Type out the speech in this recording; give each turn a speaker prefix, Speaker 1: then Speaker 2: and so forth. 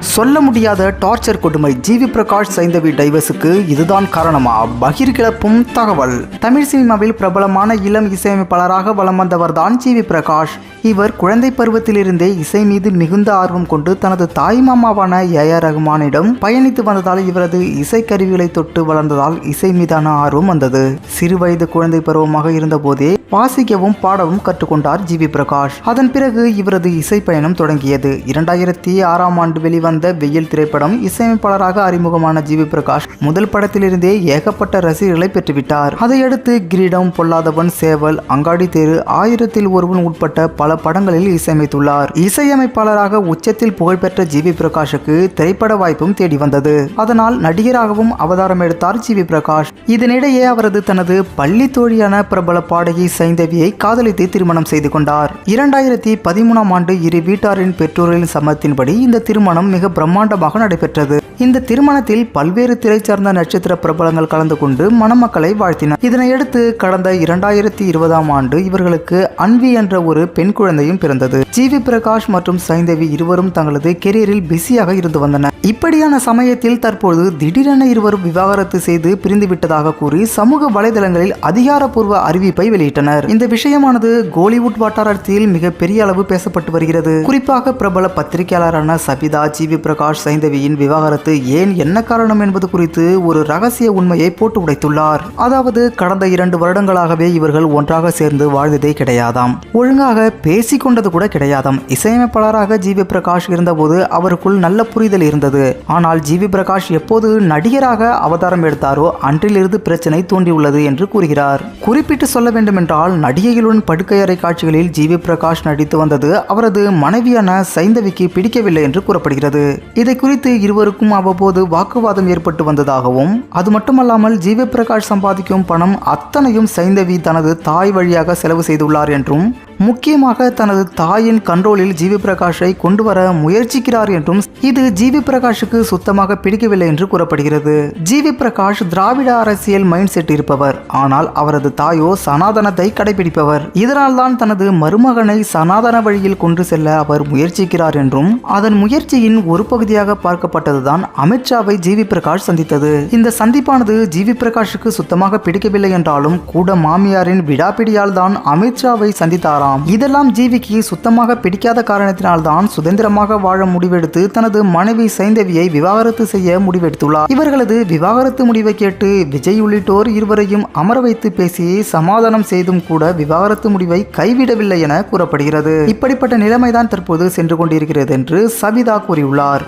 Speaker 1: சொல்ல முடியாத டார்ச்சர் கொடுமை ஜிவி பிரகாஷ் சைந்தவி டைவர்ஸுக்கு இதுதான் காரணமா? பகிர் கிளப்பும் தகவல். தமிழ் சினிமாவில் பிரபலமான இளம் இசையமைப்பாளராக வலம் வந்தவர்தான் ஜிவி பிரகாஷ். இவர் குழந்தை பருவத்திலிருந்தே இசை மீது மிகுந்த ஆர்வம் கொண்டு தனது தாய் மாமாவான ஏ ஆர் ரகுமானிடம் பயணித்து வந்ததால் இவரது இசைக்கருவிகளை தொட்டு வளர்ந்ததால் இசை மீதான ஆர்வம் வந்தது. சிறு வயது குழந்தை பருவமாக இருந்தபோதே வாசிக்கவும் பாடவும் கற்றுக்கொண்டார் ஜிவி பிரகாஷ். அதன் பிறகு இவரது இசை பயணம் தொடங்கியது. இரண்டாயிரத்தி ஆறாம் ஆண்டு வெளிவந்த வெயில் திரைப்படம் இசையமைப்பாளராக அறிமுகமான ஜிவி பிரகாஷ் முதல் படத்திலிருந்தே ஏகப்பட்ட ரசிகர்களை பெற்றுவிட்டார். அதையடுத்து கிரீடம் பொல்லாதவன் சேவல் அங்காடி தேரு ஆயிரத்தில் ஒருவன் உட்பட்ட பல படங்களில் இசையமைத்துள்ளார். இசையமைப்பாளராக உச்சத்தில் புகழ்பெற்ற ஜிவி பிரகாஷுக்கு திரைப்பட வாய்ப்பும் தேடி வந்தது. அதனால் நடிகராகவும் அவதாரம் எடுத்தார் ஜிவி பிரகாஷ். இதனிடையே அவரது தனது பள்ளி தோழியான பிரபல பாடகி சைந்தவியை காதலித்து திருமணம் செய்து கொண்டார். இரண்டாயிரத்தி பதிமூணாம் ஆண்டு இரு வீட்டாரின் பெற்றோர்களின் சம்மத்தின்படி இந்த திருமணம் மிக பிரம்மாண்டமாக நடைபெற்றது. இந்த திருமணத்தில் பல்வேறு திரை சார்ந்த நட்சத்திர பிரபலங்கள் கலந்து கொண்டு மணமக்களை வாழ்த்தினர். இதனையடுத்து கடந்த இரண்டாயிரத்தி இருபதாம் ஆண்டு இவர்களுக்கு அன்வி என்ற ஒரு பெண் குழந்தையும் பிறந்தது. ஜிவி பிரகாஷ் மற்றும் சைந்தவி இருவரும் தங்களது கெரியரில் பிஸியாக இருந்து வந்தனர். இப்படியான சமயத்தில் தற்போது திடீரென இருவரும் விவாகரத்து செய்து பிரிந்துவிட்டதாக கூறி சமூக வலைதளங்களில் அதிகாரப்பூர்வ அறிவிப்பை வெளியிட்டனர். இந்த விஷயமானது கோலிவுட் வட்டாரத்தில் மிக பெரிய அளவு பேசப்பட்டு வருகிறது. குறிப்பாக பிரபல பத்திரிகையாளரான சபிதா ஜிவி பிரகாஷ் சைந்தவியின் விவாகரத்து ஏன் என்ன காரணம் என்பது குறித்து ஒரு ரகசிய உண்மையை போட்டு உடைத்துள்ளார். அதாவது கடந்த இரண்டு வருடங்களாகவே இவர்கள் ஒன்றாக சேர்ந்து வாழ்ந்ததே கிடையாதாம். ஒழுங்காக பேசிக்கொண்டது கூட கிடையாதாம். இசையமைப்பாளராக ஜிவி பிரகாஷ் இருந்தபோது அவருக்குள் நல்ல புரிதல் இருந்தது. ஆனால் ஜிவி பிரகாஷ் எப்போது நடிகராக அவதாரம் எடுத்தாரோ அன்றிலிருந்து பிரச்சனை தோன்றியுள்ளது என்று கூறுகிறார். குறிப்பிட்டு சொல்ல வேண்டுமென்றால் நடிகைகளுடன் படுக்கையறை காட்சிகளில் ஜிவி பிரகாஷ் நடித்து வந்தது அவரது மனைவியான சைந்தவிக்கு பிடிக்கவில்லை என்று கூறப்படுகிறது. இதை குறித்து இருவருக்கும் அவ்வப்போது வாக்குவாதம் ஏற்பட்டு வந்ததாகவும் அது மட்டுமல்லாமல் ஜிவி பிரகாஷ் சம்பாதிக்கும் பணம் அத்தனையும் சைந்தவி தனது தாய் வழியாக செலவு செய்துள்ளார் என்றும் முக்கியமாக தனது தாயின் கண்ட்ரோலில் ஜிவி பிரகாஷை கொண்டு வர முயற்சிக்கிறார் என்றும் இது ஜிவி பிரகாஷுக்கு சுத்தமாக பிடிக்கவில்லை என்று கூறப்படுகிறது. ஜிவி பிரகாஷ் திராவிட அரசியல் மைண்ட் செட் இருப்பவர். ஆனால் அவரது தாயோ சனாதனத்தை கடைபிடிப்பவர். இதனால் தான் தனது மருமகனை சனாதன வழியில் கொண்டு செல்ல அவர் முயற்சிக்கிறார் என்றும் அதன் முயற்சியின் ஒரு பகுதியாக பார்க்கப்பட்டதுதான் அமித்ஷாவை ஜிவி பிரகாஷ் சந்தித்தது. இந்த சந்திப்பானது ஜிவி பிரகாஷுக்கு சுத்தமாக பிடிக்கவில்லை என்றாலும் கூட மாமியாரின் விடாப்பிடியால் தான் அமித்ஷாவை சந்தித்தாராம். இதெல்லாம் ஜீவிக்கு சுத்தமாக பிடிக்காத காரணத்தினால்தான் சுதந்திரமாக வாழ முடிவெடுத்து தனது மனைவி சைந்தவியை விவாகரத்து செய்ய முடிவெடுத்துள்ளார். இவர்களது விவாகரத்து முடிவை கேட்டு விஜய் உள்ளிட்டோர் இருவரையும் அமர வைத்து பேசி சமாதானம் செய்தும் கூட விவாகரத்து முடிவை கைவிடவில்லை என கூறப்படுகிறது. இப்படிப்பட்ட நிலைமைதான் தற்போது சென்று கொண்டிருக்கிறது என்று சவிதா கூறியுள்ளார்.